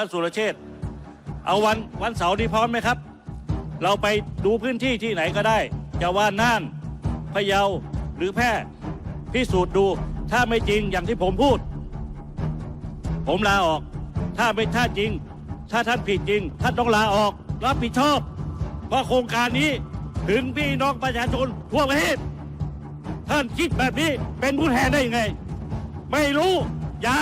ท่านสุรเชษฐ์เอาวันวันเสาร์นี้พร้อมไหมครับ เราไปดูพื้นที่ที่ไหนก็ได้ จะว่าน่านพะเยาหรือแพร่พิสูจน์ดูถ้าไม่จริงอย่างที่ผมพูด ผมลาออก ถ้าไม่ถ้าจริง ถ้าท่านผิดจริง ท่านต้องลาออก รับผิดชอบเพราะโครงการนี้ถึงพี่น้องประชาชนทั่วประเทศท่านคิดแบบนี้เป็นผู้แทนได้ยังไง ไม่รู้ อย่า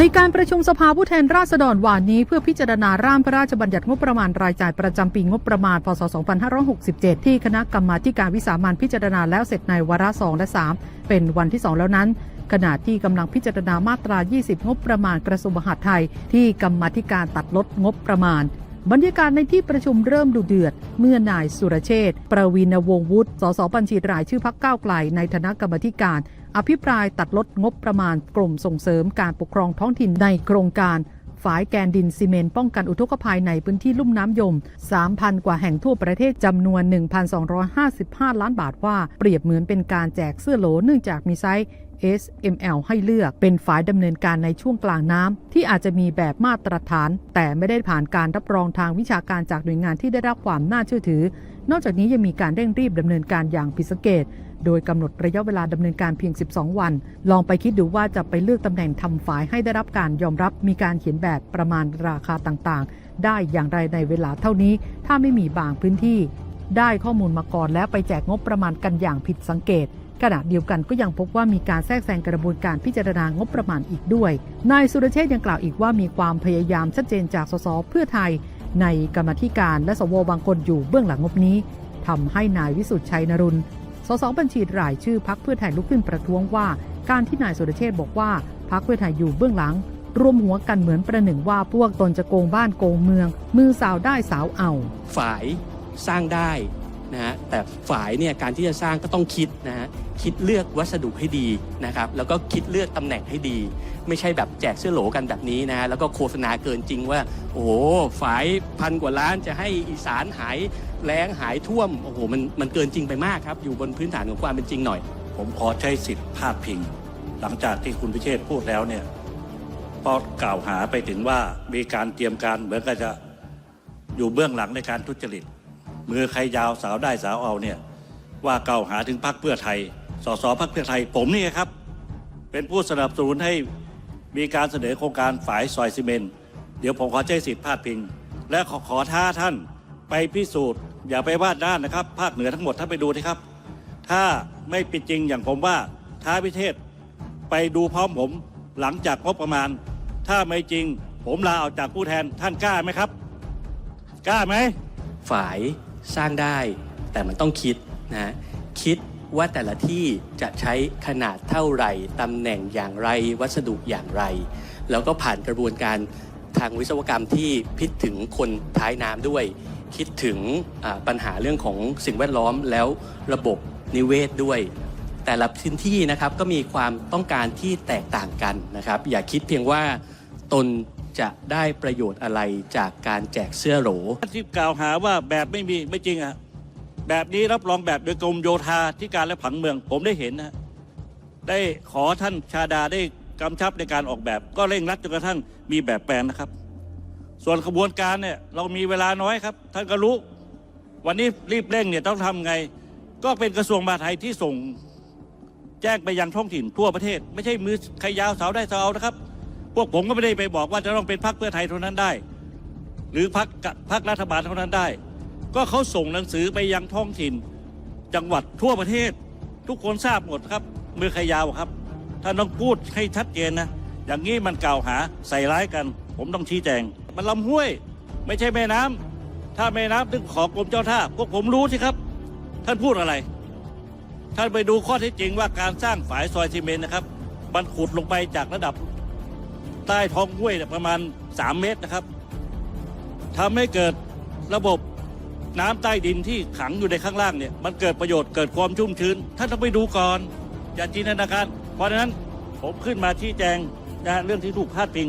ในการประชุมสภาผู้แทนราษฎรวานนี้เพื่อพิจารณาร่างพระราชบัญญัติงบประมาณรายจ่ายประจำปีงบประมาณ พศ 2567 ที่คณะกรรมาธิการวิสามันพิจารณาแล้วเสร็จในวาระ 2 และ 3 เป็นวันที่ 2 แล้วนั้น ขณะที่กำลังพิจารณามาตรา 20 งบประมาณกระทรวงมหาดไทย ที่กรรมาธิการตัดลดงบประมาณบรรยากาศในที่ประชุมเริ่มดุเดือด เมื่อนายสุรเชษฐ์ประวินวงศ์วุฒิ สสบัญชีรายชื่อพักก้าวไกลในฐานะกรรมธิการ อภิปรายตัดลดงบประมาณกรมส่งเสริมการปกครองท้องถิ่นในโครงการฝายแกนดินซีเมนต์ป้องกันอุทกภัยในพื้นที่ลุ่มน้ำยม 3,000 กว่าแห่งทั่วประเทศจำนวน 1,255 ล้านบาทว่าเปรียบเหมือนเป็นการแจกเสื้อโหลเนื่องจากมีไซส์ S M L ให้เลือกเป็นฝ่ายดำเนินการในช่วงกลางน้ำที่อาจจะมีแบบมาตรฐาน แต่ไม่ได้ผ่านการรับรองทางวิชาการจากหน่วยงานที่ได้รับความน่าเชื่อถือ นอกจากนี้ยังมีการเร่งรีบดำเนินการอย่างผิดสังเกต โดยกำหนดระยะเวลาดำเนินการเพียง 12 วัน ลองไปคิดดูว่าจะไปเลือกตำแหน่งทำฝายให้ได้รับการยอมรับ มีการเขียนแบบประมาณราคาต่างๆ ได้อย่างไรในเวลาเท่านี้ ถ้าไม่มีบางพื้นที่ ได้ข้อมูลมาก่อนแล้วไปแจกงบประมาณกันอย่างผิดสังเกตขณะเดียวกันก็ยังพบว่ามีการแทรกแซงกระบวนการพิจารณางบประมาณอีกด้วย นายสุรเชษฐ์ยังกล่าวอีกว่ามีความพยายามชัดเจนจากสสเพื่อไทย ในกรรมธิการและสวบางคนอยู่เบื้องหลังงบนี้ทำให้นายวิสุทธิ์ชัยนรุนสสบัญชีรายชื่อพักเพื่อไทยลุกขึ้นประท้วงว่า การที่นายสุรเชษบอกว่าพักเพื่อไทยอยู่เบื้องหลังรวมหัวกันเหมือนประหนึ่งว่าพวกตนจะโกงบ้านโกงเมือง มือสาวได้สาวเอา ฝ่ายสร้างได้นะฮะแต่ฝ่ายเนี่ยการที่จะสร้างก็ต้องคิดนะฮะ คิดเลือกวัสดุให้ดีนะครับแล้วก็คิดเลือกตำแหน่งให้ดี ไม่ใช่แบบแจกเสื้อโหลกันแบบนี้นะแล้วก็โฆษณาเกินจริงว่า โอ้โหฝายพันกว่าล้านจะให้อีสานหายแล้งหายท่วมโอ้โหมันมันเกินจริงไปมากครับ อยู่บนพื้นฐานของความเป็นจริงหน่อย ผมขอใช้สิทธิ์พาดพิง หลังจากที่คุณพิเชษพูดแล้วเนี่ยพอกล่าวหาไปถึงว่ามีการเตรียมการเหมือนกับจะอยู่เบื้องหลังในการทุจริตมือใครยาวสาวได้สาวเอาเนี่ยว่ากล่าวหาถึงพรรคเพื่อไทย สสพรรคเพื่อไทยผมนี่ครับ เป็นผู้สนับสนุนให้มีการเสนอโครงการฝายซอยซีเมนต์เดี๋ยวผมขอใช้สิทธิ์พาดพิง และขอขอท้าท่านไปพิสูจน์ อย่าไปวาดด้านนะครับ ภาคเหนือทั้งหมดท่านไปดูที่ครับ ถ้าไม่ปิดจริงอย่างผมว่าท้าพิเทศไปดูพร้อมผมหลังจากงบประมาณ ถ้าไม่จริง ผมลาออกจากผู้แทนท่านกล้าไหมครับ กล้าไหมฝายสร้างได้แต่มันต้องคิดนะคิด ว่าแต่ละที่จะใช้ขนาดเท่าไหร่ตำแหน่งอย่างไร วัสดุอย่างไร แล้วก็ผ่านกระบวนการทางวิศวกรรมที่พิดถึงคนท้ายน้ำด้วย คิดถึงปัญหาเรื่องของสิ่งแวดล้อมแล้วระบบนิเวศด้วย แต่ละพื้นที่นะครับก็มีความต้องการที่แตกต่างกันนะครับ อย่าคิดเพียงว่าตนจะได้ประโยชน์อะไรจากการแจกเสื้อโหลที่กล่าวหาว่าแบบไม่มีไม่จริงอะ แบบนี้รับรองแบบโดยกรมโยธาธิการและผังเมือง ผมได้เห็นนะได้ขอท่านชาดาได้กำชับในการออกแบบ ก็เร่งรัดจนกระทั่งมีแบบแปลนนะครับ ส่วนขบวนการเนี่ยเรามีเวลาน้อยครับ ท่านก็รู้ วันนี้รีบเร่งเนี่ยต้องทำไง ก็เป็นกระทรวงมหาดไทยที่ส่งแจ้งไปยังท้องถิ่นทั่วประเทศ ไม่ใช่มือใครยาวสาวได้สาวเอานะครับ พวกผมก็ไม่ได้ไปบอกว่าจะต้องเป็นพรรคเพื่อไทยเท่านั้นได้ หรือพรรคพรรครัฐบาลเท่านั้นได้ ก็เขาส่งหนังสือไปยังท้องถิ่น จังหวัดทั่วประเทศ ทุกคนทราบหมดครับมือใครยาวครับท่านต้องพูดให้ชัดเจนนะ อย่างนี้มันกล่าวหาใส่ร้ายกัน ผมต้องชี้แจง มันลำห้วย ไม่ใช่แม่น้ำถ้าแม่น้ำต้องขอกรมเจ้าท่าพวกผมรู้สิครับ ท่านพูดอะไร ท่านไปดูข้อเท็จจริงว่าการสร้างฝายซอยซีเมนต์นะครับมันขุดลงไปจากระดับ ใต้ท้องห้วยเนี่ยประมาณ 3 เมตรนะครับทำให้เกิดระบบ น้ำใต้ดินที่ขังอยู่ในข้างล่างเนี่ยมันเกิดประโยชน์เกิดความชุ่มชื้นท่านต้องไปดูก่อนอย่าจินตนาการเพราะฉะนั้นผมขึ้นมาชี้แจงนะฮะเรื่องที่ถูกพาดพิง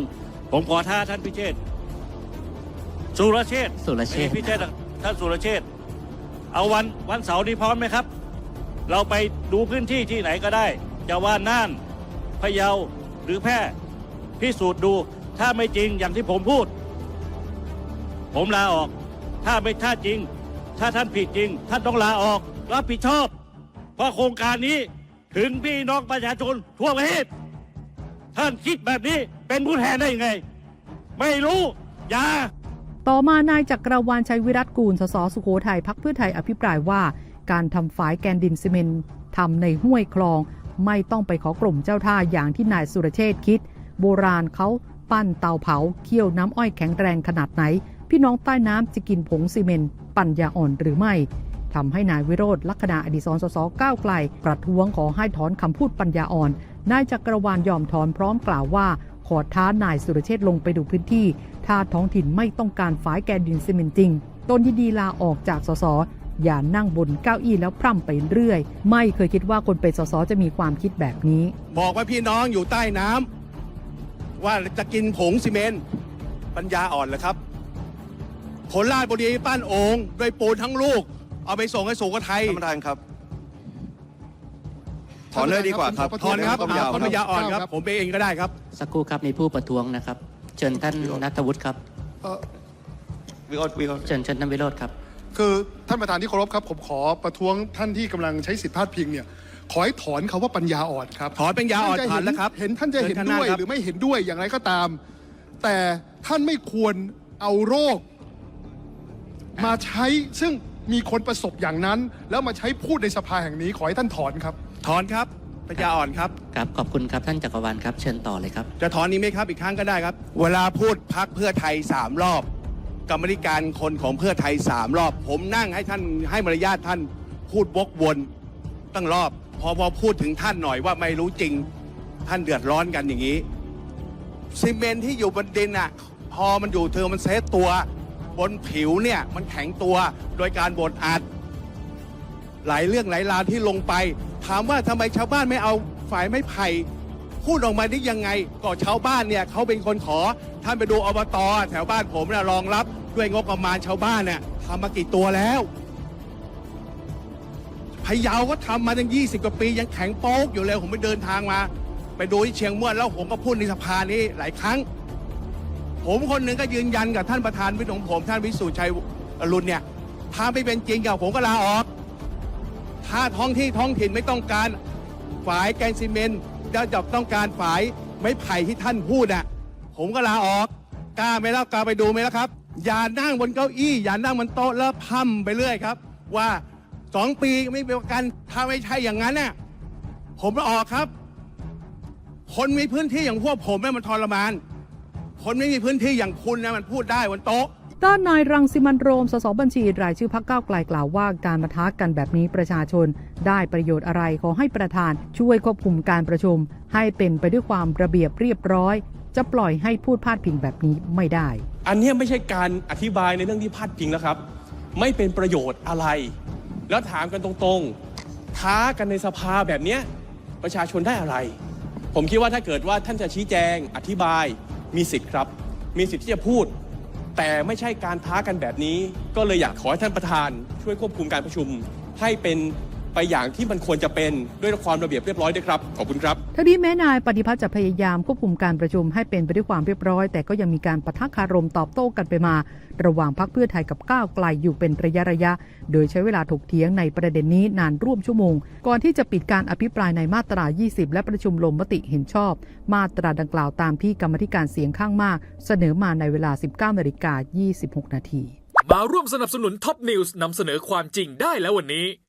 ผมขอท้าท่านพิเชษฐ์สุรเชษฐ์สุรเชษฐ์ไม่ใพิเชษฐ์หรอกท่านสุรเชษฐ์เอาวันวันเสาร์นี้พร้อมไหมครับ เราไปดูพื้นที่ที่ไหนก็ได้ จะว่าน่านพะเยาหรือแพร่พิสูจน์ดูถ้าไม่จริงอย่างที่ผมพูด ผมลาออก ถ้าไม่ถ้าจริง ถ้าท่านผิดจริง ท่านต้องลาออกรับผิดชอบ เพราะโครงการนี้ถึงพี่น้องประชาชนทั่วประเทศ ท่านคิดแบบนี้เป็นผู้แทนได้ยังไง ไม่รู้อย่าต่อมานายจักรวาลชัยวิรัตกูลสสสุโขทัยพักเพื่อไทยอภิปรายว่าการทำฝายแกนดินซีเมนต์ทำในห้วยคลอง ไม่ต้องไปขอกลุ่มเจ้าท่าอย่างที่นายสุรเชษคิด โบราณเขาปั้นเตาเผาเคี่ยวน้ำอ้อยแข็งแรงขนาดไหน พี่น้องใต้น้ำจะกินผงซีเมนต์ปัญญาอ่อนหรือไม่ทำให้นายวิโรธลักษณะอดีศรสสก้าวไกล ประท้วงขอให้ถอนคำพูดปัญญาอ่อน นายจักรวาลยอมถอนพร้อมกล่าวว่า ขอท้านายสุรเชษลงไปดูพื้นที่ ถ้าท้องถิ่นไม่ต้องการฝายแกนดินซีเมนต์จริง ตนยินดีลาออกจากสสอย่านั่งบนเก้าอี้แล้วพร่ำไปเรื่อย ไม่เคยคิดว่าคนเป็นสสจะมีความคิดแบบนี้ บอกว่าพี่น้องอยู่ใต้น้ำว่าจะกินผงซีเมนต์ปัญญาอ่อนเหรอครับ ผลราชบุรีปั้นโองด้วยปูนทั้งลูก เอาไปส่งให้สุโขทัยท่านประธานครับ ถอนเลยดีกว่าครับถอนครับต้มยาวถอนปัญญาอ่อนครับ ผมไปเองก็ได้ครับ สักครู่ครับมีผู้ประท้วงนะครับ เชิญท่านนัทวุฒิครับ เอ่อวิโรจน์วิโรจน์เชิญเชิญท่านวิโรธครับ คือท่านประธานที่เคารพครับ ผมขอประท้วงท่านที่กำลังใช้สิทธิพาดพิงเนี่ย ขอให้ถอนคาว่าปัญญาอ่อนครับถอนปัญญาอ่อนท่จะถอนแล้วครับเห็นท่านจะเห็นเชิญข้างหน้าด้วยครับ หรือไม่เห็นด้วยอย่างไรก็ตาม แต่ท่านไม่ควรเอาโรค มาใช้ซึ่งมีคนประสบอย่างนั้น แล้วมาใช้พูดในสภาแห่งนี้ขอให้ท่านถอนครับ ถอนครับปัญญาอ่อนครับ ครับขอบคุณครับท่านจักรวาลครับ เชิญต่อเลยครับ จะถอนนี้ไหมครับอีกครั้งก็ได้ครับ เวลาพูดพักเพื่อไทยสามรอบ กรรมธิการคนของเพื่อไทยสามรอบ ผมนั่งให้ท่านให้มารยาทท่านพูดวกวนตั้งรอบ พอพอพูดถึงท่านหน่อยว่าไม่รู้จริง ท่านเดือดร้อนกันอย่างนี้ซีเมนต์ที่อยู่บนดินอะ พอมันอยู่เธอมันเซตตัว บนผิวเนี่ยมันแข็งตัวโดยการบดอัด หลายเรื่องหลายราวที่ลงไป ถามว่าทำไมชาวบ้านไม่เอาฝ่ายไม้ไผ่พูดออกมาได้ยังไงก็ชาวบ้านเนี่ยเขาเป็นคนขอท่านไปดูอบตแถวบ้านผมนี่ยรองรับด้วยงบประมาณชาวบ้านเนี่ยทำมากี่ตัวแล้วพะเยาก็ทำมาตั้ง 20 กว่าปี ยังแข็งโป๊กอยู่เลย ผมไปเดินทางมา ไปดูที่เชียงม่วนแล้วผมก็พูดในสภานี้หลายครั้ง ผมคนหนึ่งก็ยืนยันกับท่านประธานวิทย์ของผม ท่านวิสุทธิ์ชัยอรุณเนี่ยถ้าไม่เป็นจริงกับผมก็ลาออก ถ้าท้องที่ท้องถิ่นไม่ต้องการฝายแกนซีเมนต์จะจับต้องการฝายไม้ไผ่ที่ท่านพูดอะผมก็ลาออกกล้าไหมแล้วกล้าไปดูไหมแล้วครับ อย่านั่งบนเก้าอี้ อย่านั่งบนโต๊ะแล้วพัมไปเรื่อยครับ ว่าสองปีไม่มีประกันถ้าไม่ใช่อย่างนั้นน่ะผมลาออกครับ คนมีพื้นที่อย่างพวกผมเนี่มันทรมาน คนไม่มีพื้นที่อย่างคุณนะมันพูดได้บนโต๊ะด้านนายรังสิมันต์โรม สสบัญชี รายชื่อพักเก้าวไกลกล่าวว่าการมาท้ากันแบบนี้ประชาชน ได้ประโยชน์อะไรขอให้ประธาน ช่วยควบคุมการประชุม ให้เป็นไปด้วยความระเบียบเรียบร้อย จะปล่อยให้พูดพาดพิงแบบนี้ไม่ได้ อันเนี้ยไม่ใช่การอธิบายในเรื่องที่พาดพิงแล้วครับ ไม่เป็นประโยชน์อะไร แล้วถามกันตรงๆ ท้ากันในสภาแบบเนี้ยประชาชนได้อะไร ผมคิดว่าถ้าเกิดว่าท่านจะชี้แจงอธิบาย มีสิทธิ์ครับ มีสิทธิ์ที่จะพูด แต่ไม่ใช่การท้ากันแบบนี้ ก็เลยอยากขอให้ท่านประธาน ช่วยควบคุมการประชุม ให้เป็น ไปอย่างที่มันควรจะเป็นด้วยความระเบียบเรียบร้อยด้วยครับ ขอบคุณครับทั้งนี้แม้นายปฏิพัฒน์จะพยายามควบคุมการประชุมให้เป็นไปด้วยความเรียบร้อย แต่ก็ยังมีการปะทะคารมตอบโต้กันไปมา ระหว่างพักเพื่อไทยกับก้าวไกลอยู่เป็นระยะระยะ โดยใช้เวลาถกเถียงในประเด็นนี้นานร่วมชั่วโมง ก่อนที่จะปิดการอภิปรายในมาตรา 20 และประชุมลงมติเห็นชอบ มาตราดังกล่าวตามที่กรรมธิการเสียงข้างมาก เสนอมาในเวลา 19นาฬิกา26 นาทีมาร่วมสนับสนุนท็อปนิวส์นำเสนอความจริงได้แล้ววันนี้เ